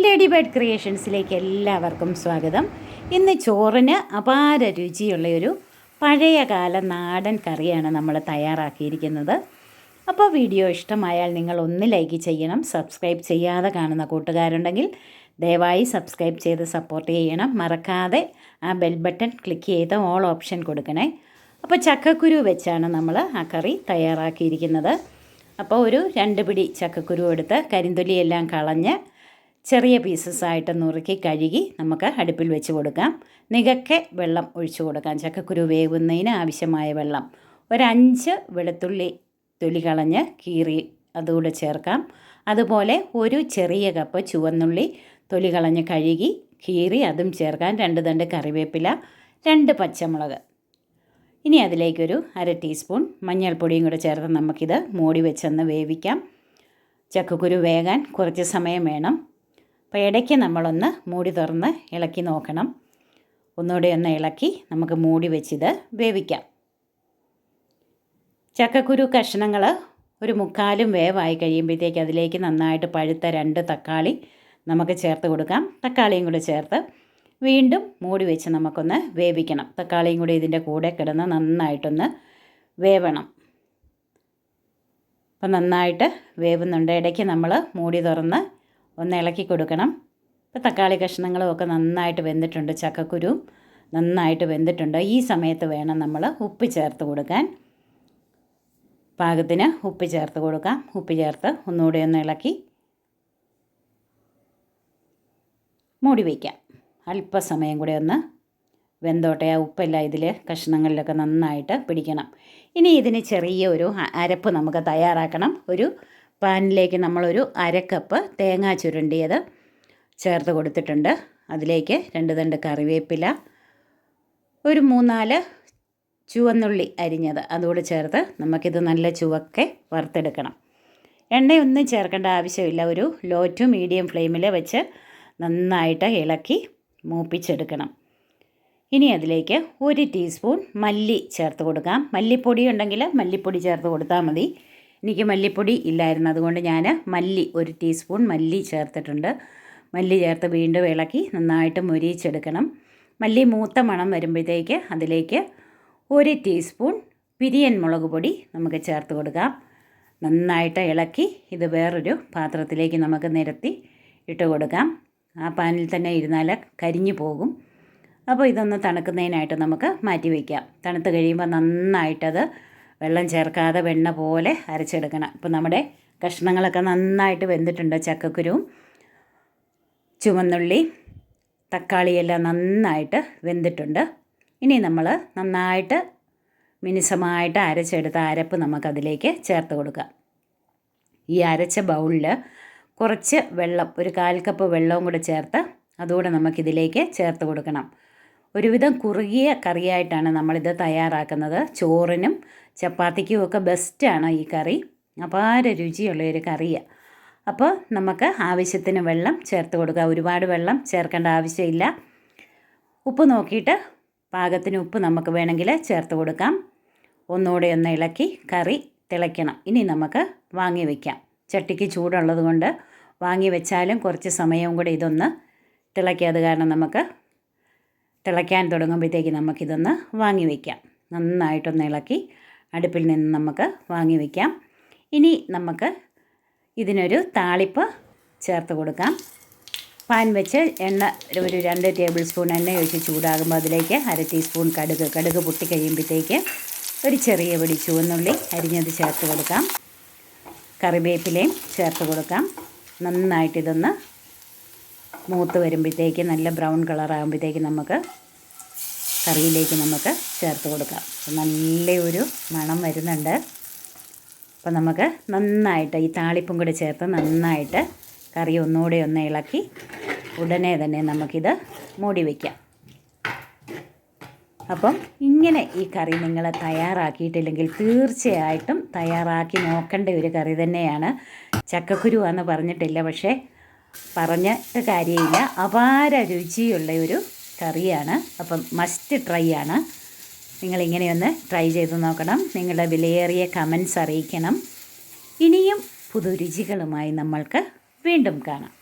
Lady bird ക്രിയേഷൻസിലേക്ക് എല്ലാവർക്കും സ്വാഗതം. ഇന്ന് ചോറിന് അപാര രുചിയുള്ള ഒരു പഴയകാല നാടൻ കറിയാണ് നമ്മൾ തയ്യാറാക്കിയിരിക്കുന്നത്. അപ്പോൾ വീഡിയോ ഇഷ്ടമായാൽ നിങ്ങൾ ഒന്ന് ലൈക്ക് ചെയ്യണം സബ്സ്ക്രൈബ് ചെയ്യാതെ കാണുന്ന കൂട്ടുകാരുണ്ടെങ്കിൽ ദയവായി സബ്സ്ക്രൈബ് ചെയ്ത് സപ്പോർട്ട് ചെയ്യണം. മറക്കാതെ ആ ബെൽ ബട്ടൺ ക്ലിക്ക് ചെയ്ത് ഓൾ ഓപ്ഷൻ കൊടുക്കണേ. അപ്പോൾ ചക്കക്കുരു വെച്ചാണ് നമ്മൾ ആ കറി തയ്യാറാക്കിയിരിക്കുന്നത്. അപ്പോൾ ഒരു രണ്ട് പിടി ചക്കക്കുരു എടുത്ത് കരിന്തൊലിയെല്ലാം കളഞ്ഞ് ചെറിയ പീസസ് ആയിട്ട് നുറുക്കി കഴുകി നമുക്ക് അടുപ്പിൽ വെച്ച് കൊടുക്കാം. നികക്കെ വെള്ളം ഒഴിച്ചു കൊടുക്കാം. ചക്കക്കുരു വേവുന്നതിന് ആവശ്യമായ വെള്ളം. ഒരഞ്ച് വെളുത്തുള്ളി തൊലി കളഞ്ഞ് കീറി അതുകൂടെ ചേർക്കാം. അതുപോലെ ഒരു ചെറിയ കപ്പ് ചുവന്നുള്ളി തൊലി കളഞ്ഞ് കഴുകി കീറി അതും ചേർക്കാം. രണ്ട് തണ്ട് കറിവേപ്പില രണ്ട് പച്ചമുളക്. ഇനി അതിലേക്കൊരു അര ടീസ്പൂൺ മഞ്ഞൾപ്പൊടിയും കൂടെ ചേർത്ത് നമുക്കിത് മൂടി വെച്ചൊന്ന് വേവിക്കാം. ചക്കക്കുരു വേകാൻ കുറച്ച് സമയം വേണം. അപ്പോൾ ഇടയ്ക്ക് നമ്മളൊന്ന് മൂടി തുറന്ന് ഇളക്കി നോക്കണം. ഒന്നുകൂടി ഒന്ന് ഇളക്കി നമുക്ക് മൂടി വെച്ചിത് വേവിക്കാം. ചക്കക്കുരു കഷ്ണങ്ങൾ ഒരു മുക്കാലും വേവായി കഴിയുമ്പോഴത്തേക്ക് അതിലേക്ക് നന്നായിട്ട് പഴുത്ത രണ്ട് തക്കാളി നമുക്ക് ചേർത്ത് കൊടുക്കാം. തക്കാളിയും കൂടി ചേർത്ത് വീണ്ടും മൂടി വെച്ച് നമുക്കൊന്ന് വേവിക്കണം. തക്കാളിയും കൂടി ഇതിന്റെ കൂടെ കിടന്ന് നന്നായിട്ടൊന്ന് വേവണം. അപ്പം നന്നായിട്ട് വേവുന്നുണ്ട്. ഇടയ്ക്ക് നമ്മൾ മൂടി തുറന്ന് ഒന്ന് ഇളക്കി കൊടുക്കണം. ഇപ്പോൾ തക്കാളി കഷ്ണങ്ങളും ഒക്കെ നന്നായിട്ട് വെന്തിട്ടുണ്ട് ചക്കക്കുരുവും നന്നായിട്ട് വെന്തിട്ടുണ്ട്. ഈ സമയത്ത് വേണം നമ്മൾ ഉപ്പ് ചേർത്ത് കൊടുക്കാൻ. പാകത്തിന് ഉപ്പ് ചേർത്ത് കൊടുക്കാം. ഉപ്പ് ചേർത്ത് ഒന്നുകൂടി ഒന്ന് ഇളക്കി മൂടി വയ്ക്കാം. അല്പസമയം കൂടി ഒന്ന് വെന്തോട്ടെ. ആ ഉപ്പെല്ലാം ഇതിൽ കഷ്ണങ്ങളിലൊക്കെ നന്നായിട്ട് പിടിക്കണം. ഇനി ഇതിന് ചെറിയ ഒരു അരപ്പ് നമുക്ക് തയ്യാറാക്കണം. ഒരു പാനിലേക്ക് നമ്മളൊരു അരക്കപ്പ് തേങ്ങ ചുരുണ്ടിയത് ചേർത്ത് കൊടുത്തിട്ടുണ്ട്. അതിലേക്ക് രണ്ട് തണ്ട് കറിവേപ്പില ഒരു മൂന്നാൽ ചുവന്നുള്ളി അരിഞ്ഞത്. അതുകൂടെ ചേർത്ത് നമുക്കിത് നല്ല ചുവക്കെ വറുത്തെടുക്കണം. എണ്ണയൊന്നും ചേർക്കേണ്ട ആവശ്യമില്ല. ഒരു ലോ ടു മീഡിയം ഫ്ലെയിമിൽ വെച്ച് നന്നായിട്ട് ഇളക്കി മൂപ്പിച്ചെടുക്കണം. ഇനി അതിലേക്ക് ഒരു ടീസ്പൂൺ മല്ലി ചേർത്ത് കൊടുക്കാം. മല്ലിപ്പൊടി ഉണ്ടെങ്കിൽ മല്ലിപ്പൊടി ചേർത്ത് കൊടുത്താൽ മതി. എനിക്ക് മല്ലിപ്പൊടി ഇല്ലായിരുന്നു. അതുകൊണ്ട് ഞാൻ മല്ലി ഒരു ടീസ്പൂൺ മല്ലി ചേർത്തിട്ടുണ്ട്. മല്ലി ചേർത്ത് വീണ്ടും ഇളക്കി നന്നായിട്ട് മുരിയിച്ചെടുക്കണം. മല്ലി മൂത്ത മണം വരുമ്പോഴത്തേക്ക് അതിലേക്ക് ഒരു ടീസ്പൂൺ പിരിയൻ മുളക് പൊടി നമുക്ക് ചേർത്ത് കൊടുക്കാം. നന്നായിട്ട് ഇളക്കി ഇത് വേറൊരു പാത്രത്തിലേക്ക് നമുക്ക് നിരത്തി ഇട്ട് കൊടുക്കാം. ആ പാനിൽ തന്നെ ഇരുന്നാൽ കരിഞ്ഞു പോകും. അപ്പോൾ ഇതൊന്ന് തണുക്കുന്നതിനായിട്ട് നമുക്ക് മാറ്റി വയ്ക്കാം. തണുത്ത് കഴിയുമ്പോൾ നന്നായിട്ടത് വെള്ളം ചേർക്കാതെ വെണ്ണ പോലെ അരച്ചെടുക്കണം. ഇപ്പോൾ നമ്മുടെ കഷ്ണങ്ങളൊക്കെ നന്നായിട്ട് വെന്തിട്ടുണ്ട്. ചക്കക്കുരുവും ചുവന്നുള്ളി തക്കാളിയെല്ലാം നന്നായിട്ട് വെന്തിട്ടുണ്ട്. ഇനി നമ്മൾ നന്നായിട്ട് മിനുസമായിട്ട് അരച്ചെടുത്ത അരപ്പ് നമുക്കതിലേക്ക് ചേർത്ത് കൊടുക്കാം. ഈ അരച്ച ബൗളിൽ കുറച്ച് വെള്ളം ഒരു കാൽ കപ്പ് വെള്ളവും കൂടെ ചേർത്ത് അതുകൂടെ നമുക്കിതിലേക്ക് ചേർത്ത് കൊടുക്കണം. ഒരുവിധം കുറുകിയ കറിയായിട്ടാണ് നമ്മളിത് തയ്യാറാക്കുന്നത്. ചോറിനും ചപ്പാത്തിക്കും ഒക്കെ ബെസ്റ്റാണ് ഈ കറി. അപാര രുചിയുള്ള ഒരു കറിയാണ് അപ്പോൾ നമുക്ക് ആവശ്യത്തിന് വെള്ളം ചേർത്ത് കൊടുക്കുക ഒരുപാട് വെള്ളം ചേർക്കേണ്ട ആവശ്യമില്ല. ഉപ്പ് നോക്കിയിട്ട് പാകത്തിന് ഉപ്പ് നമുക്ക് വേണമെങ്കിൽ ചേർത്ത് കൊടുക്കാം. ഒന്നുകൂടെ ഒന്ന് ഇളക്കി കറി തിളയ്ക്കണം. ഇനി നമുക്ക് വാങ്ങി വയ്ക്കാം ചട്ടിക്ക് ചൂടുള്ളത് കൊണ്ട് വാങ്ങി വെച്ചാലും കുറച്ച് സമയവും കൂടെ ഇതൊന്ന് തിളയ്ക്കാതെ കാരണം നമുക്ക് തിളയ്ക്കാൻ തുടങ്ങുമ്പോഴത്തേക്ക് നമുക്കിതൊന്ന് വാങ്ങി വയ്ക്കാം. നന്നായിട്ടൊന്ന് ഇളക്കി അടുപ്പിൽ നിന്ന് നമുക്ക് വാങ്ങി വയ്ക്കാം. ഇനി നമുക്ക് ഇതിനൊരു താളിപ്പ് ചേർത്ത് കൊടുക്കാം. പാൻ വെച്ച് എണ്ണ ഒരു രണ്ട് ടേബിൾ സ്പൂൺ എണ്ണ ഒഴിച്ച് ചൂടാകുമ്പോൾ അതിലേക്ക് അര ടീസ്പൂൺ കടുക്. കടുക് പൊട്ടി കഴിയുമ്പോഴത്തേക്ക് ഒരു ചെറിയ പൊടി ചുവന്നുള്ളി അരിഞ്ഞത് ചേർത്ത് കൊടുക്കാം. കറിവേപ്പിലയും ചേർത്ത് കൊടുക്കാം. നന്നായിട്ടിതൊന്ന് മൂത്ത് വരുമ്പോഴത്തേക്ക് നല്ല ബ്രൗൺ കളറാകുമ്പോഴത്തേക്ക് നമുക്ക് കറിയിലേക്ക് നമുക്ക് ചേർത്ത് കൊടുക്കാം. നല്ലൊരു മണം വരുന്നുണ്ട്. അപ്പോൾ നമുക്ക് നന്നായിട്ട് ഈ താളിപ്പും കൂടി ചേർത്ത് നന്നായിട്ട് കറി ഒന്നുകൂടെ ഒന്ന് ഇളക്കി ഉടനെ തന്നെ നമുക്കിത് മൂടി വയ്ക്കാം അപ്പം ഇങ്ങനെ ഈ കറി നിങ്ങൾ തയ്യാറാക്കിയിട്ടില്ലെങ്കിൽ തീർച്ചയായിട്ടും തയ്യാറാക്കി നോക്കേണ്ട ഒരു കറി തന്നെയാണ് ചക്കക്കുരു എന്ന് പറഞ്ഞിട്ടില്ല. പക്ഷേ പറഞ്ഞിട്ട് കാര്യമില്ല. അപാര രുചിയുള്ള ഒരു കറിയാണ്. അപ്പം മസ്റ്റ് ട്രൈ ആണ്. നിങ്ങളിങ്ങനെയൊന്ന് ട്രൈ ചെയ്ത് നോക്കണം. നിങ്ങളുടെ വിലയേറിയ കമൻസ് അറിയിക്കണം. ഇനിയും പുതുരുചികളുമായി നമ്മൾക്ക് വീണ്ടും കാണാം.